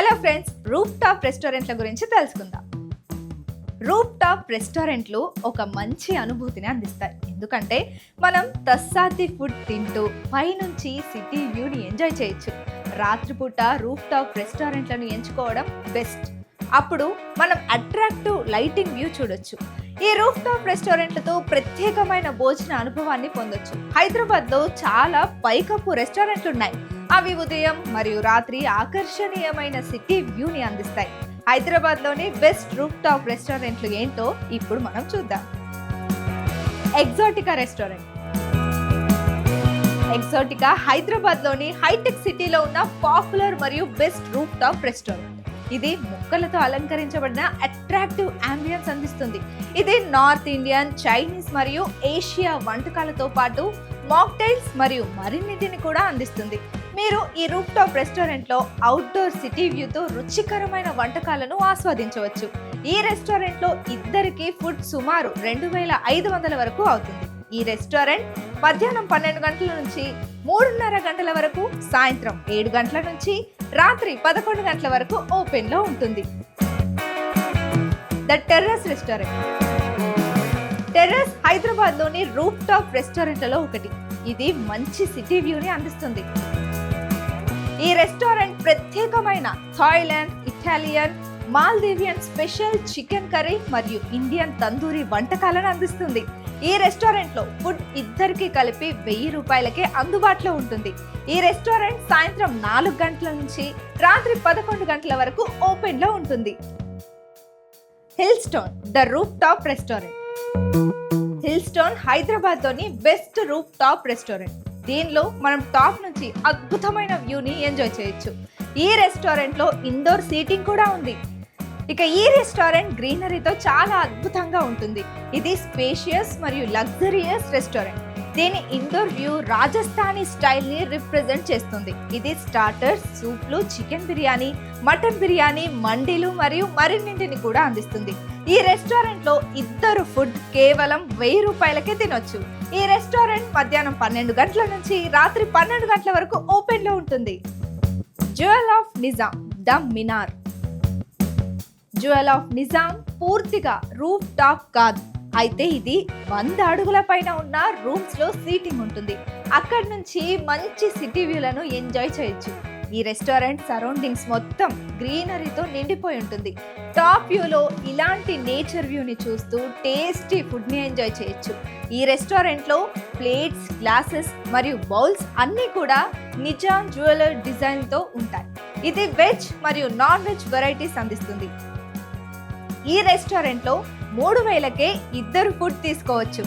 Hello friends roof top రెస్టారెంట్ల గురించి తెలుసుకుందాం. రూఫ్ టాప్ రెస్టారెంట్లు ఒక మంచి అనుభూతిని అందిస్తాయి. ఎందుకంటే మనం తస్సాతి ఫుడ్ తింటూ పైనుంచి సిటీ వ్యూని ఎంజాయ్ చేయొచ్చు. రాత్రిపూట రూఫ్ టాప్ రెస్టారెంట్లను ఎంచుకోవడం బెస్ట్. అప్పుడు మనం అట్రాక్టివ్ లైటింగ్ వ్యూ చూడొచ్చు. ఈ రూఫ్ టాప్ రెస్టారెంట్లతో ప్రత్యేకమైన భోజన అనుభవాన్ని పొందొచ్చు. హైదరాబాద్లో చాలా పైకప్పు రెస్టారెంట్లు ఉన్నాయి అవి ఉదయం మరియు రాత్రి ఆకర్షణీయమైన సిటీ వ్యూని అందిస్తాయి. హైదరాబాద్లోని బెస్ట్ రూఫ్ టాప్ రెస్టారెంట్లు ఏంటో ఇప్పుడు మనం చూద్దాం. ఎగ్జాటికా రెస్టారెంట్. ఎగ్జాటికా హైదరాబాద్లోని హైటెక్ సిటీలో ఉన్న పాపులర్ మరియు బెస్ట్ రూఫ్ టాప్ రెస్టారెంట్. ఇది మొక్కలతో అలంకరించబడిన అట్రాక్టివ్ అంబియన్స్ అందిస్తుంది. ఇది నార్త్ ఇండియన్ చైనీస్ మరియు ఏషియా వంటకాలతో పాటు మాక్టైల్స్ మరియు మరిన్నిటిని కూడా అందిస్తుంది. మీరు ఈ రూఫ్ టాప్ రెస్టారెంట్లో అవుట్డోర్ సిటీ వ్యూతో రుచికరమైన వంటకాలను ఆస్వాదించవచ్చు. ఈ రెస్టారెంట్లో ఇద్దరికి ఫుడ్ సుమారు రెండు వేల ఐదు వందల వరకు అవుతుంది. ఈ రెస్టారెంట్ మధ్యాహ్నం పన్నెండు గంటల నుంచి మూడున్నర గంటల వరకు సాయంత్రం ఏడు గంటల నుంచి రాత్రి పదకొండు గంటల వరకు ఓపెన్లో ఉంటుంది. ద టెర్రస్ రెస్టారెంట్ టెర్రస్ హైదరాబాద్లోని రూఫ్ టాప్ రెస్టారెంట్లలో ఒకటి. ఇది మంచి సిటీ వ్యూని అందిస్తుంది. ఈ రెస్టారెంట్ ప్రత్యేకమైన Thailand Italian Maldivian special chicken curry మరియు ఇండియన్ తందూరి వంటకాలను అందిస్తుంది. ఈ రెస్టారెంట్లో ఫుడ్ ఇద్దరికి కలిపి వెయ్యి రూపాయలకే అందుబాటులో ఉంటుంది. ఈ రెస్టారెంట్ సాయంత్రం నాలుగు గంటల నుంచి రాత్రి పదకొండు గంటల వరకు ఓపెన్లో ఉంటుంది. Hill stone the roof top restaurant. Hill stone హైదరాబాద్లోని బెస్ట్ రూఫ్ టాప్ రెస్టారెంట్. దీనిలో మనం టాప్ నుంచి అద్భుతమైన వ్యూని ఎంజాయ్ చేయొచ్చు. ఈ రెస్టారెంట్లో ఇండోర్ సీటింగ్ కూడా ఉంది. ఇక ఈ రెస్టారెంట్ గ్రీనరీతో చాలా అద్భుతంగా ఉంటుంది. ఇది స్పేషియస్ మరియు లగ్జరియస్ రెస్టారెంట్. దీని ఇండోర్ వ్యూ రాజస్థానీ స్టైల్ని రిప్రజెంట్ చేస్తుంది. ఇది స్టార్టర్స్ సూప్లు చికెన్ బిర్యానీ మటన్ బిర్యానీ మండీలు మరియు మరిన్నింటిని కూడా అందిస్తుంది. ఈ రెస్టారెంట్లో ఇద్దరు ఫుడ్ కేవలం వెయ్యి రూపాయలకే తినొచ్చు. ఈ రెస్టారెంట్ మధ్యాహ్నం పన్నెండు గంటల నుంచి రాత్రి పన్నెండు గంటల వరకు ఓపెన్లో ఉంటుంది. Jewel of Nizam the Minar. Jewel of Nizam పూర్తిగా రూఫ్ టాప్ కాదు. అయితే ఇది వంద అడుగుల పైన ఉన్న రూమ్స్లో సీటింగ్ ఉంటుంది. అక్కడి నుంచి మంచి సిటీ వ్యూలను ఎంజాయ్ చేయొచ్చు. ఈ రెస్టారెంట్ సరౌండింగ్స్ మొత్తం గ్రీనరీతో నిండిపోయి ఉంటుంది. టాప్ వ్యూలో ఇలాంటి నేచర్ వ్యూని చూస్తూ టేస్టీ ఫుడ్ని ఎంజాయ్ చేయొచ్చు. ఈ రెస్టారెంట్లో ప్లేట్స్ గ్లాసెస్ మరియు బౌల్స్ అన్నీ కూడా నిజాం జ్యువెలర్ డిజైన్తో ఉంటాయి. ఇది వెజ్ మరియు నాన్ వెజ్ వెరైటీస్ అందిస్తుంది. ఈ రెస్టారెంట్లో మూడు వేలకే ఇద్దరు ఫుడ్ తీసుకోవచ్చు.